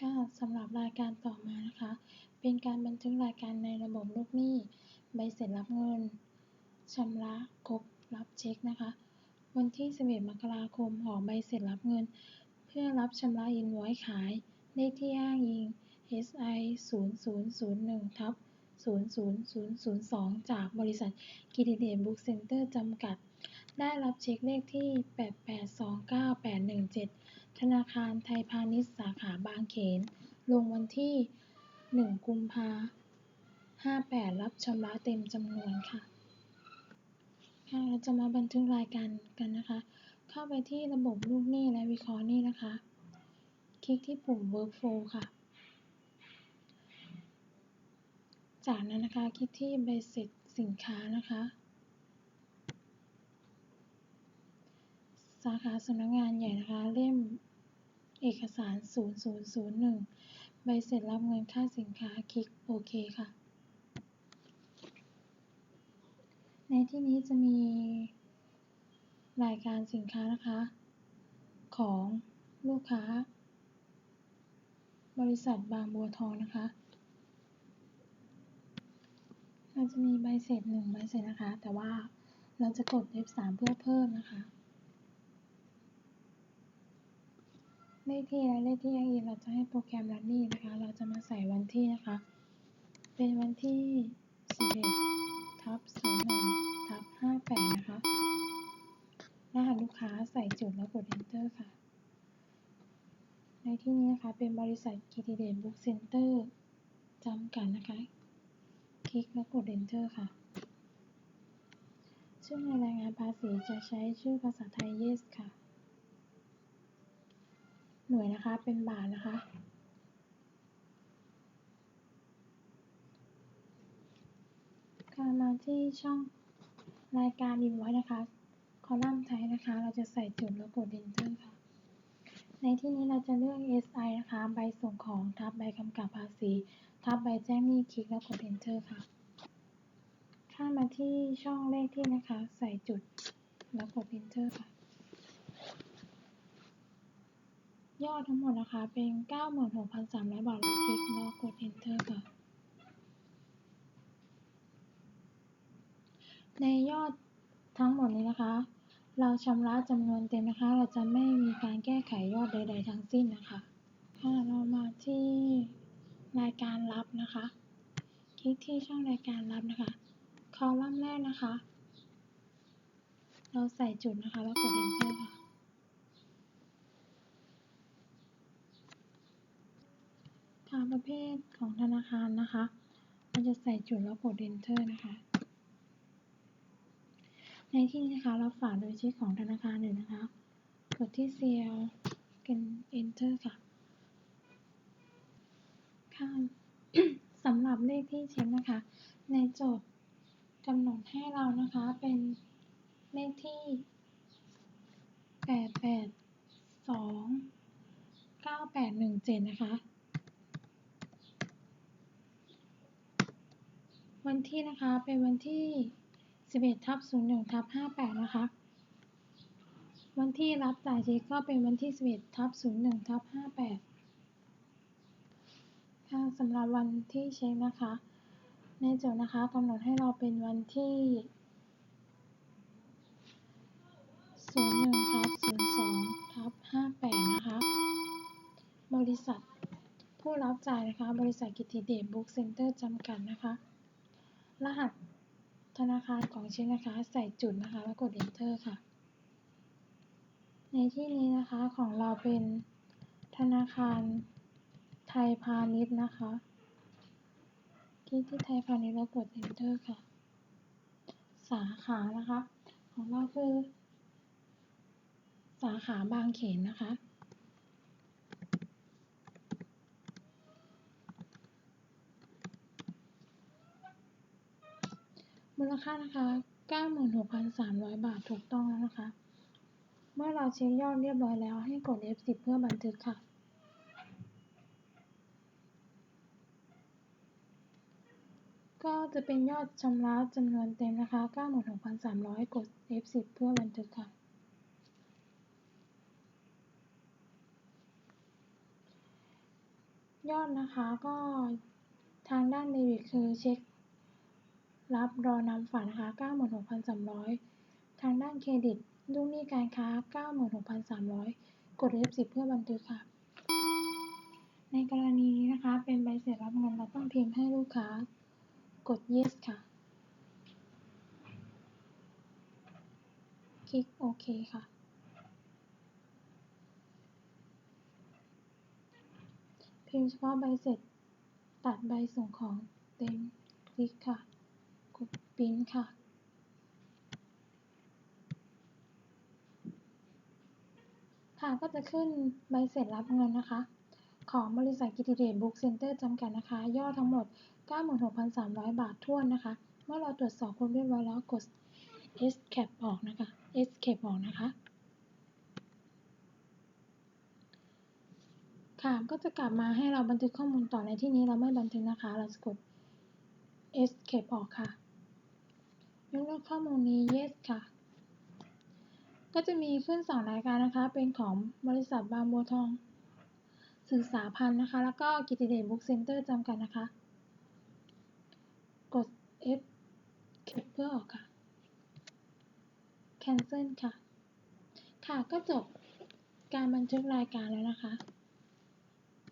ค่ะ สำหรับรายการต่อมานะคะ เป็นการบันทึกรายการในระบบลูกหนี้ ใบเสร็จรับเงินชำระครบรับเช็คนะคะ วันที่ 11 มกราคมออกใบเสร็จรับเงิน เพื่อรับชำระอินไว้ขาย เลขที่อ้างอิง SI 0001ทับ00002 จากบริษัทกิติเดชบุ๊กเซ็นเตอร์จำกัด ได้รับเช็คเลขที่ 8829817 ธนาคารไทยพาณิชย์สาขาบางเขน ลงวันที่ 1 กุมภา58 รับชำระเต็มจำนวนค่ะ ค่ะ เราจะมาบันทึกรายการกันนะคะ เข้าไปที่ระบบลูกหนี้และวิเคราะห์หนี้นะคะ คลิกที่ปุ่ม Workflow ค่ะ จากนั้นนะคะ คลิกที่ใบเสร็จสินค้านะคะ สาขาสำนักงานใหญ่นะคะ เล่มเอกสาร 0001 ใบเสร็จรับเงินค่าสินค้าคลิกโอเคค่ะ ในที่นี้จะมีรายการสินค้านะคะ ของลูกค้า บริษัทบางบัวทองนะคะเราจะมีใบเสร็จหนึ่งใบเสร็จนะคะ แต่ว่าเราจะกด F3 เพื่อเพิ่มนะคะ เลขที่และเลขที่อ้างอิงเราจะให้โปรแกรมรันนี่นะคะ เราจะมาใส่วันที่นะคะ เป็นวันที่11ทับ01ทับ58 นะคะ รหัสลูกค้าใส่จุดแล้วกด enter ค่ะ ในที่นี้นะคะ เป็นบริษัทกิติเดชบุ๊กเซ็นเตอร์จำกัดนะคะ คลิกแล้วกด enter ค่ะชื่อในรายงานภาษีจะใช้ชื่อภาษาไทย yes ค่ะ หน่วยนะคะเป็นบาทนะคะค่ะมาที่ช่องรายการอินไว้นะคะ คอลัมน์ไทยนะคะ เราจะใส่จุดแล้วกด enter ค่ะ ในที่นี้เราจะเลือก SI นะคะ ใบส่งของทับใบกำกับภาษี ทับใบแจ้งหนี้คลิกแล้วกด enter ค่ะ ข้ามมาที่ช่องเลขที่นะคะ ใส่จุดแล้วกด enter ค่ะ ยอดทั้งหมดนะคะ เป็น 96,300 บาท แล้วคลิกแล้วกด enter ค่ะ ในยอดทั้งหมดนี้นะคะ เราชำระจำนวนเต็มนะคะ เราจะไม่มีการแก้ไขยอดใด ๆ ทั้งสิ้นนะคะ ค่ะ เรามาที่รายการรับนะคะ คลิกที่ช่องรายการรับนะคะ คอลัมน์แรกนะคะ เราใส่จุดนะคะ แล้วกด enter ค่ะ ค่ะประเภทของธนาคารนะคะเราจะใส่จุดแล้วกด enter นะคะ ในที่นี้นะคะเรับฝากโดยชื่อของธนาคารอื่นนะคะ กดที่ CL กัน enter ค่ะค่ะสำหรับเลขที่เช็คนะคะ ในโจทย์กำหนดให้เรานะคะเป็นเลขที่ 8829817 นะคะ วันที่นะคะเป็นวันที่ 11ทับ01ทับ58 นะคะ วันที่รับจ่ายเช็คก็เป็นวันที่ 11ทับ01ทับ58ค่ะสำหรับวันที่เช็คนะคะ ในโจทย์นะคะกำหนดให้เราเป็นวันที่01ทับ02ทับ58 นะคะ บริษัทผู้รับจ่ายนะคะ บริษัทกิติเดชบุ๊กเซ็นเตอร์จำกัดนะคะ รหัสธนาคารของเช็คนะคะ ใส่จุดนะคะแล้วกด enter ค่ะ ในที่นี้นะคะของเราเป็นธนาคารไทยพาณิชย์นะคะ คลิกที่ไทยพาณิชย์แล้วกด enter ค่ะ สาขานะคะ ของเราคือ สาขาบางเขนนะคะ มูลค่านะคะ96,300บาทถูกต้องแล้วนะคะ เมื่อเราเช็คยอดเรียบร้อยแล้วให้กด F10 เพื่อบันทึกค่ะก็จะเป็นยอดชำระจำนวนเต็มนะคะ 96,300 กด F10 เพื่อบันทึกค่ะ ยอดนะคะก็ทางด้านเดบิตคือเช็ค รับรอนำฝันนะคะ 96,300 ทางด้านเครดิตลูกหนี้การค้า 96,300 กด F10 เพื่อบันทึกค่ะ ในกรณีนี้นะคะ เป็นใบเสร็จรับเงินเราต้องพิมพ์ให้ลูกค้ากด yes ค่ะ คลิกโอเคค่ะพิมพ์เฉพาะใบเสร็จ ตัดใบส่งของเต็มคลิกค่ะ ปริ้นค่ะค่ะก็จะขึ้นใบเสร็จรับเงินนะคะ ของบริษัทกิติเดชบุ๊กเซ็นเตอร์จำกัดนะคะ ยอดทั้งหมด 96,300 บาทท้วนนะคะ เมื่อเราตรวจสอบครบเรียบร้อยแล้วกด escape ออกนะคะ escape ออกนะคะค่ะก็จะกลับมาให้เราบันทึกข้อมูลต่อในที่นี้เราไม่บันทึกนะคะ เราจะกด escape ออกค่ะ ยกเลิกข้อมูลนี้ yes ค่ะ ก็จะมีขึ้นสองรายการนะคะ เป็นของบริษัทบางบัวทอง ศึกษาพันธ์นะคะ แล้วก็กิติเดชบุ๊กเซ็นเตอร์จำกัดนะคะ กด F เเพื่อออกค่ะ cancel ค่ะ ค่ะก็จบการบันทึกรายการแล้วนะคะ